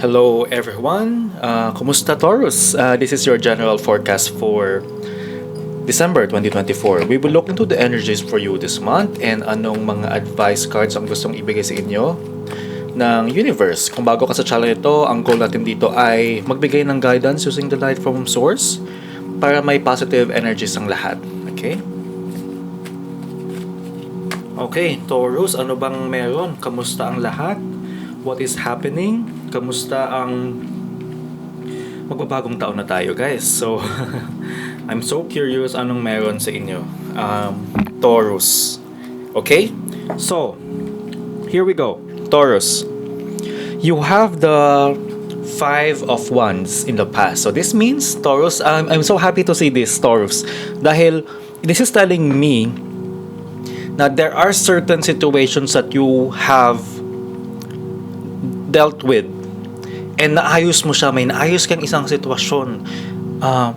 Hello everyone. Uh, kumusta Taurus? Uh, this is your general forecast for December 2024. We will look into the energies for you this month and anong mga advice cards ang gustong ibigay sa inyo ng universe. Kung bago ka sa channel ito, ang goal natin dito ay magbigay ng guidance using the light from source para may positive energies ang lahat. Okay? Okay, Taurus, ano bang meron? Kamusta ang lahat? What is happening? Kamusta ang magbabagong taon na tayo, guys? So, I'm so curious anong meron sa inyo. Um, Taurus. Okay? So, here we go. Taurus. You have the five of wands in the past. So this means Taurus, I'm, I'm so happy to see this Taurus dahil this is telling me na there are certain situations that you have dealt with and naayos mo siya, may naayos kang isang sitwasyon. Ah,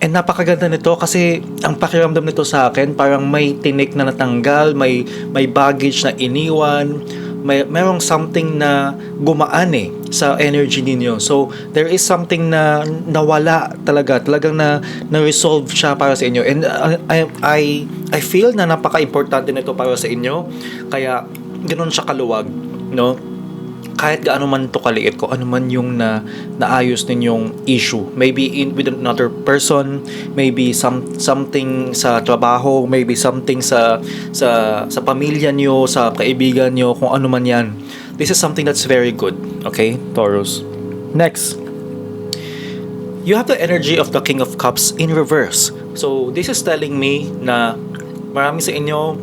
and napakaganda nito kasi ang pakiramdam nito sa akin parang may tinik na natanggal, may may baggage na iniwan, may merong something na gumaan eh sa energy ninyo. So there is something na nawala talaga, talagang na na-resolve siya para sa inyo. And uh, I I I feel na napaka-importante nito para sa inyo. Kaya ganoon siya kaluwag, no? Kahit gaano man to kaliit ko ano man yung na naayos ninyong issue maybe in with another person maybe some something sa trabaho maybe something sa sa sa pamilya nyo sa kaibigan nyo kung ano man yan. This is something that's very good okay Taurus? Next. You have the energy of the King of Cups in reverse. So this is telling me na marami sa inyo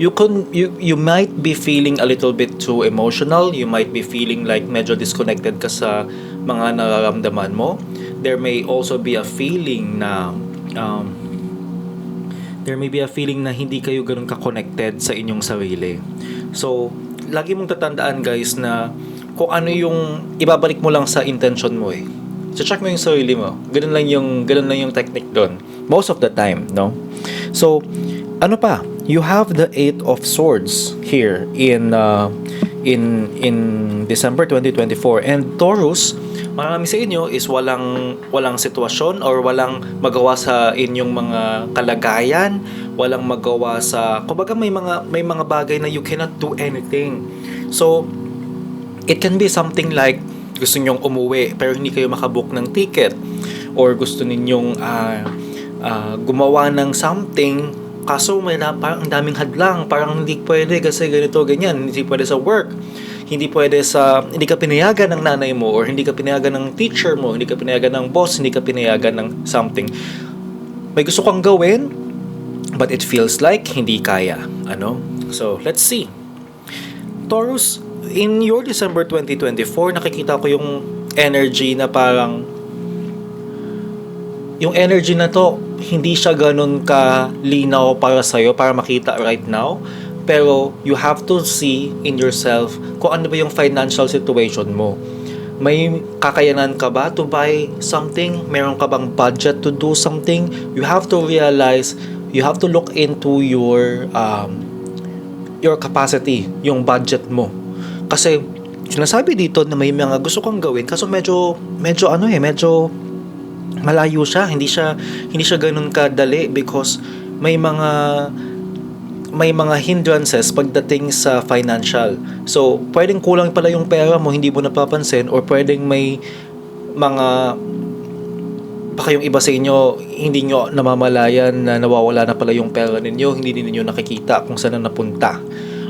you can you you might be feeling a little bit too emotional. You might be feeling like medyo disconnected ka sa mga nararamdaman mo. There may also be a feeling na um, there may be a feeling na hindi kayo ganun ka-connected sa inyong sarili. So lagi mong tatandaan guys na kung ano yung ibabalik mo lang sa intention mo eh. So check mo yung sarili mo. Ganun lang yung ganun lang yung technique doon most of the time no? So ano pa you have the eight of swords here in uh, in in December 2024 and Taurus marami sa inyo is walang walang sitwasyon or walang magawa sa inyong mga kalagayan. Walang magawa sa kumbaga may mga may mga bagay na you cannot do anything. So it can be something like gusto ninyong umuwi pero hindi kayo makabook ng ticket or gusto ninyong uh, uh, gumawa ng something Kaso may na, parang ang daming hadlang, parang hindi pwede kasi ganito, ganyan, hindi pwede sa work, hindi pwede sa, hindi ka pinayagan ng nanay mo or hindi ka pinayagan ng teacher mo, hindi ka pinayagan ng boss, hindi ka pinayagan ng something. May gusto kang gawin, but it feels like hindi kaya. Ano? So, let's see. Taurus, in your December 2024, nakikita ko yung energy na parang yung energy na to, hindi siya ganun ka linaw para sa'yo, para makita right now. Pero you have to see in yourself kung ano ba yung financial situation mo. May kakayanan ka ba to buy something? Meron ka bang budget to do something? You have to realize, you have to look into your um, your capacity, yung budget mo. Kasi sinasabi dito na may mga gusto kang gawin kaso medyo medyo ano eh, medyo malayo siya hindi siya hindi siya ganoon kadali because may mga may mga hindrances pagdating sa financial. So, pwedeng kulang pala yung pera mo, hindi mo napapansin or pwedeng may mga baka yung iba sa inyo hindi nyo namamalayan na nawawala na pala yung pera ninyo, hindi din ninyo nakikita kung saan na napunta.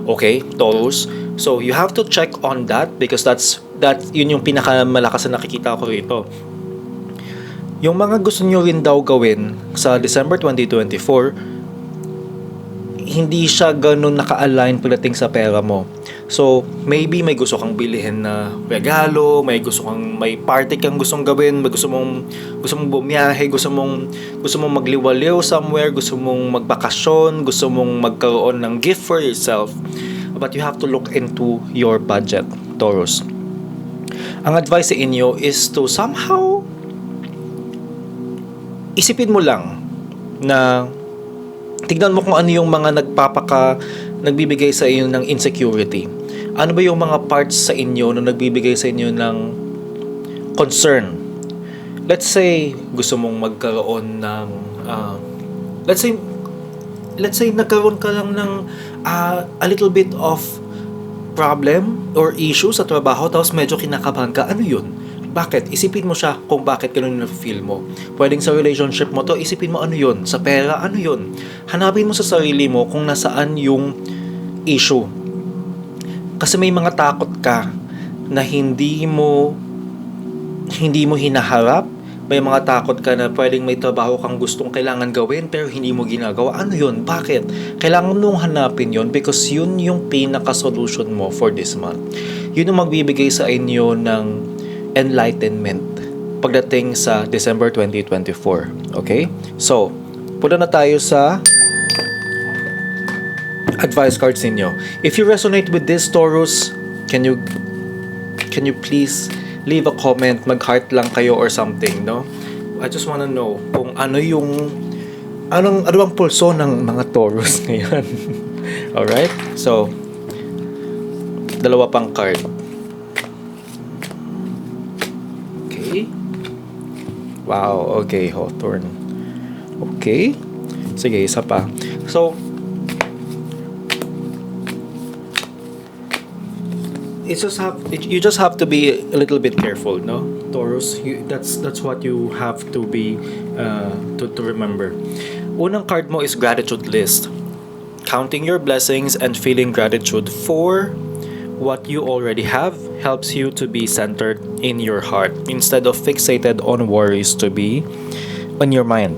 Okay, Taurus. So, you have to check on that because that's that yun yung pinakamalakas na nakikita ko rito. Yung mga gusto nyo rin daw gawin sa December 2024, hindi siya ganun naka-align pagdating sa pera mo. So, maybe may gusto kang bilhin na regalo, may gusto kang may party kang gustong gawin, may gusto mong gusto mong bumiyahe, gusto mong gusto mong magliwaliw somewhere, gusto mong magbakasyon, gusto mong magkaroon ng gift for yourself. But you have to look into your budget, Taurus. Ang advice sa inyo is to somehow isipin mo lang na tignan mo kung ano yung mga nagpapaka nagbibigay sa iyo ng insecurity. Ano ba yung mga parts sa inyo na nagbibigay sa inyo ng concern. Let's say gusto mong magkaroon ng ah, let's say let's say nagkaroon ka lang ng ah, a little bit of problem or issue sa trabaho tapos medyo kinakabahan ka, ano yun? Bakit? Isipin mo siya kung bakit ganun yung feel mo. Pwedeng sa relationship mo to, isipin mo ano yun. Sa pera, ano yun. Hanapin mo sa sarili mo kung nasaan yung issue. Kasi may mga takot ka na hindi mo hindi mo hinaharap. May mga takot ka na pwedeng may trabaho kang gustong kailangan gawin pero hindi mo ginagawa. Ano yun? Bakit? Kailangan mong hanapin yun because yun yung pinaka-solution mo for this month. Yun yung magbibigay sa inyo ng enlightenment pagdating sa December 2024. Okay? So, punta na tayo sa advice cards ninyo. If you resonate with this, Taurus, can you can you please leave a comment, mag-heart lang kayo or something, no? I just wanna know kung ano yung anong ano bang pulso ng mga Taurus ngayon. Alright? So, dalawa pang card. Okay. Wow, okay, Hawthorne. Okay. Sige, isa pa. So, it's just have it, you just have to be a little bit careful no Taurus you, that's that's what you have to be uh, to, to remember unang card mo is gratitude list counting your blessings and feeling gratitude for what you already have helps you to be centered in your heart instead of fixated on worries to be on your mind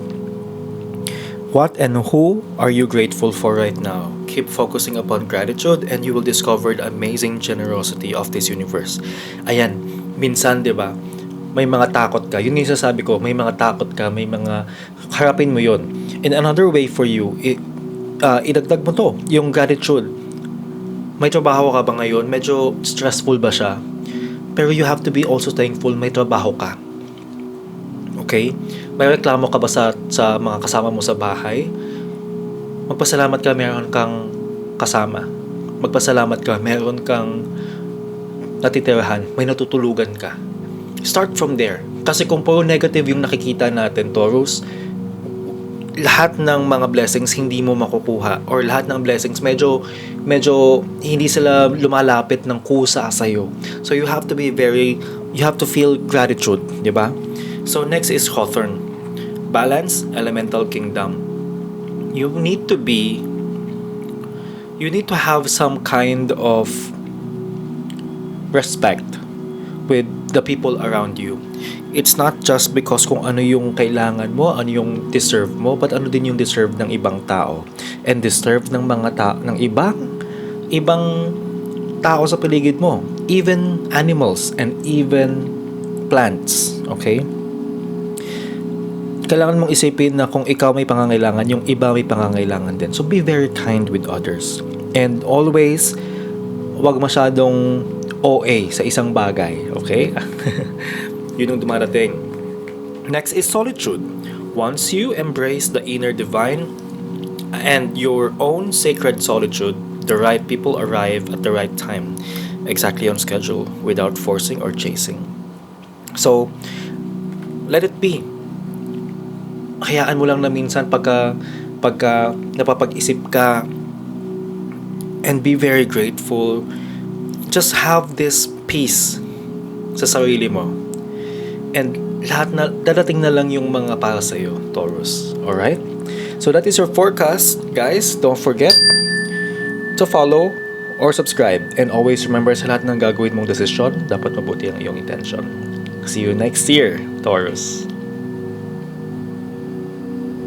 what and who are you grateful for right now? Keep focusing upon gratitude and you will discover the amazing generosity of this universe. Ayan, minsan 'di ba? May mga takot ka. Yun yung sasabi ko, may mga takot ka, may mga harapin mo 'yon. In another way for you, i, uh, idagdag mo to, yung gratitude. May trabaho ka ba ngayon? Medyo stressful ba siya? Pero you have to be also thankful may trabaho ka. Okay? May reklamo ka ba sa, sa mga kasama mo sa bahay? Magpasalamat ka meron kang kasama. Magpasalamat ka meron kang natitirahan. May natutulugan ka. Start from there. Kasi kung puro negative yung nakikita natin, Taurus, lahat ng mga blessings hindi mo makukuha or lahat ng blessings medyo medyo hindi sila lumalapit ng kusa sa iyo. So you have to be very you have to feel gratitude, 'di ba? So next is Hawthorne. Balance, elemental kingdom. You need to be you need to have some kind of respect with the people around you. It's not just because kung ano yung kailangan mo, ano yung deserve mo, but ano din yung deserve ng ibang tao. And deserve ng mga ta ng ibang ibang tao sa paligid mo. Even animals and even plants. Okay? Kailangan mong isipin na kung ikaw may pangangailangan, yung iba may pangangailangan din. So be very kind with others. And always, wag masyadong OA sa isang bagay. Okay? Yun yung dumarating. Next is solitude. Once you embrace the inner divine and your own sacred solitude, the right people arrive at the right time, exactly on schedule, without forcing or chasing. So, let it be. Hayaan mo lang na minsan pagka, pagka napapag-isip ka and be very grateful. Just have this peace sa sarili mo. And lahat na, dadating na lang yung mga para sa'yo, Taurus. Alright? So that is your forecast, guys. Don't forget to follow or subscribe. And always remember sa lahat ng gagawin mong desisyon, dapat mabuti ang iyong intention. See you next year, Taurus.